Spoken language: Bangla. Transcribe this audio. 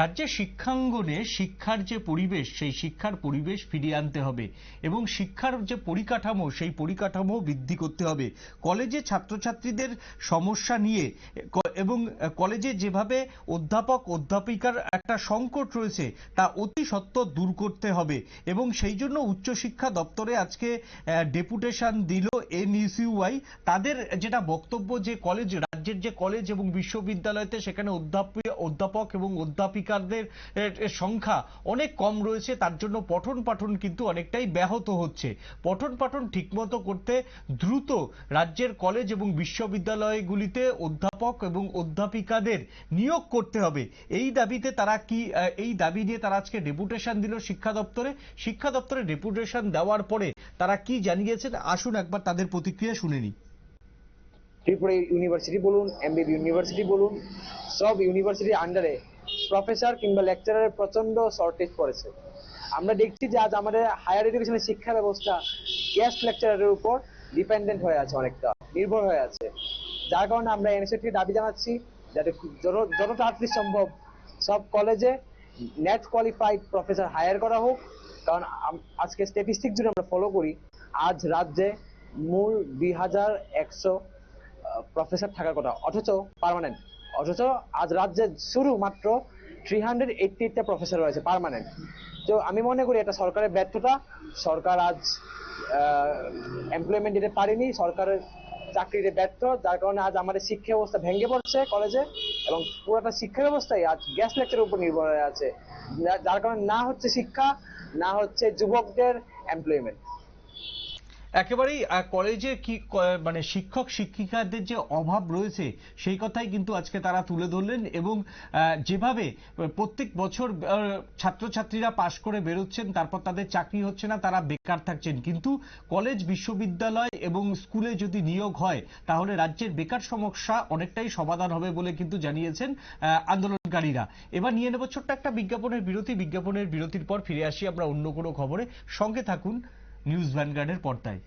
রাজ্যের শিক্ষাঙ্গনে শিক্ষার যে পরিবেশ, সেই শিক্ষার পরিবেশ ফিরিয়ে আনতে হবে এবং শিক্ষার যে পরিকাঠামো, সেই পরিকাঠামো বৃদ্ধি করতে হবে। কলেজে ছাত্রছাত্রীদের সমস্যা নিয়ে এবং কলেজে যেভাবে অধ্যাপক, অধ্যাপিকার একটা সংকট রয়েছে, তা অতি সত্বর দূর করতে হবে এবং সেই জন্য উচ্চশিক্ষা দপ্তরে আজকে ডেপুটেশন দিল এনইসিউআই তাদের যেটা বক্তব্য যে কলেজ, রাজ্যের যে কলেজ এবং বিশ্ববিদ্যালয়তে সেখানে অধ্যাপক অধ্যাপক এবং অধ্যাপিকাদের এর সংখ্যা অনেক কম রয়েছে, তার জন্য পঠন পাঠন কিন্তু অনেকটাই ব্যাহত হচ্ছে। পঠন পাঠন ঠিকমতো করতে দ্রুত রাজ্যের কলেজ এবং বিশ্ববিদ্যালয়গুলিতে অধ্যাপক এবং অধ্যাপিকাদের নিয়োগ করতে হবে। এই দাবিতে তারা কি এই দাবি নিয়ে তারা আজকে ডেপুটেশন দিল শিক্ষা দপ্তরে। শিক্ষা দপ্তরে ডেপুটেশন দেওয়ার পরে তারা কি জানিয়েছেন? আসুন একবার তাদের প্রতিক্রিয়া শুনে নিই। ত্রিপুরা ইউনিভার্সিটি বলুন এমবিবি ইউনিভার্সিটি বলুন, সব ইউনিভার্সিটির আন্ডারে প্রফেসর কিংবা লেকচারারের প্রচণ্ড শর্টেজ পড়েছে। আমরা দেখছি যে আজ আমাদের হায়ার এডুকেশনের শিক্ষা ব্যবস্থা গেস্ট লেকচারারের উপর ডিপেন্ডেন্ট হয়ে আছে অনেকটা, নির্ভর হয়ে আছে। যার কারণে আমরা এনএসএটি দাবি জানাচ্ছি যাতে যত- যত তাড়াতাড়ি সম্ভব সব কলেজে নেট কোয়ালিফাইড প্রফেসর হায়ার করা হোক। কারণ আজকে স্ট্যাটিস্টিক যদি আমরা ফলো করি, আজ রাজ্যে মূল দুই হাজার একশো প্রফেসর থাকার কথা, অথচ পার্মানেন্ট অথচ আজ রাজ্যে শুরু মাত্র থ্রি হান্ড্রেড এইটটি এইটটা প্রফেসর রয়েছে পার্মানেন্ট তো আমি মনে করি এটা সরকারের ব্যর্থতা। সরকার আজ এমপ্লয়মেন্ট দিতে পারেনি, সরকারের চাকরিতে ব্যর্থ, যার কারণে আজ আমাদের শিক্ষা ব্যবস্থা ভেঙে পড়ছে কলেজে এবং পুরোটা শিক্ষা ব্যবস্থাই আজ গ্যাস লেকচারের উপর নির্ভর হয়ে আছে। যার কারণে না হচ্ছে শিক্ষা, না হচ্ছে যুবকদের এমপ্লয়মেন্ট একেবারেই কলেজে কি মানে শিক্ষক, শিক্ষিকাদের যে অভাব রয়েছে, সেই কথাই কিন্তু আজকে তারা তুলে ধরলেন এবং যেভাবে প্রত্যেক বছর ছাত্রছাত্রীরা পাশ করে বেরোচ্ছেন, তারপর তাদের চাকরি হচ্ছে না, তারা বেকার থাকছেন। কিন্তু কলেজ, বিশ্ববিদ্যালয় এবং স্কুলে যদি নিয়োগ হয়, তাহলে রাজ্যের বেকার সমস্যা অনেকটাই সমাধান হবে বলে কিন্তু জানিয়েছেন আন্দোলনকারীরা। এবার নিয়ে নেব ছোট্ট একটা বিজ্ঞাপনের বিরতি। বিজ্ঞাপনের বিরতির পর ফিরে আসি আমরা অন্য কোনো খবরে। সঙ্গে থাকুন নিউজ ভ্যানগার্ডের পর্দায়।